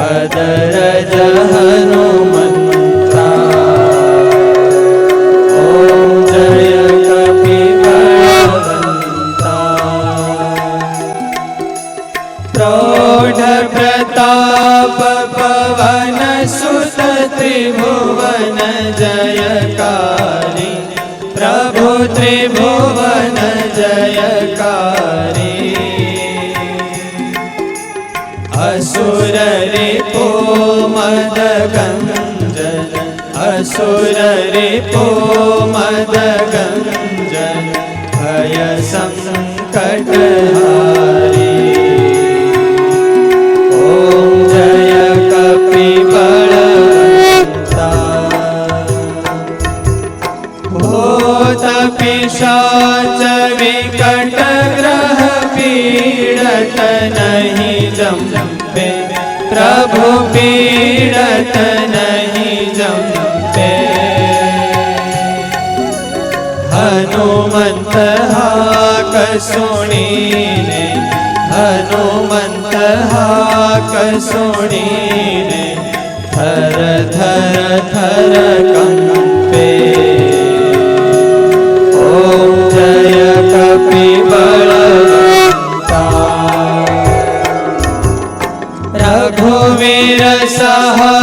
mother જહનુમંતા ઓમ જય પ્રૌઢ પ્રતાપ પવન સુત ત્રિભુવન જયકારી પ્રભુ ત્રિભુવન જય असुर रिपो मद गञ्जन असुर रिपो मद गञ्जन भय सङ्कटहारी ॐ जय कपिबलवन्ता भूत पिशाच विकट જંપે પ્રભુ પીડત નહીં જંપે હનુમંત હાક સુણીને હનુમંત હાક સુણીને થર થર થર કા રઘુવીર સહરળંગ્યો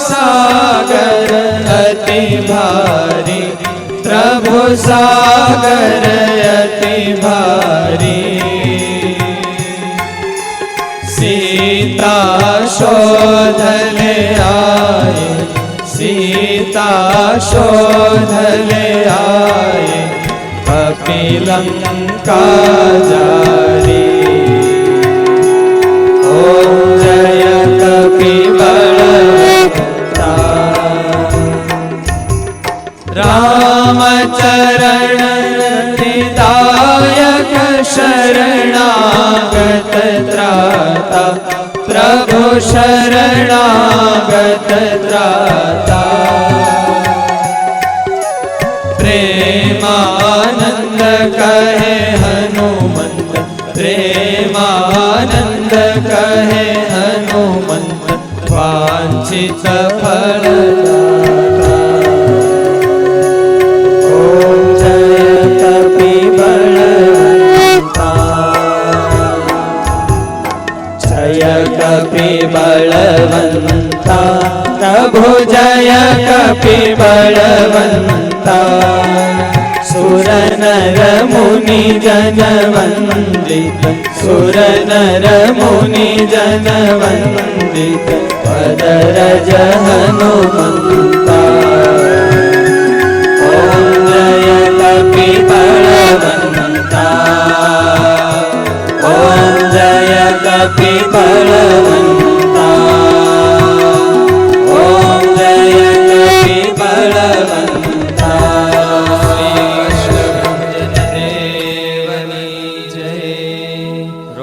સાગર અતિ ભારી પ્રભુ સાગર અતિ ભારી સીતા શોધને આય સીતા શોધને આય કપિલંકા જાય रामचरण हृदायक शरणागत त्राता प्रभु शरणागत त्राता प्रेमानंद कहे हनुमंत प्रेमानंद कहे हनुमंत वांछित प्रभु जय कपिबलवन्ता सुर नर मुनि जन वन्दित सुर नर मुनि जन वन्दित पदरज हनुमन्ता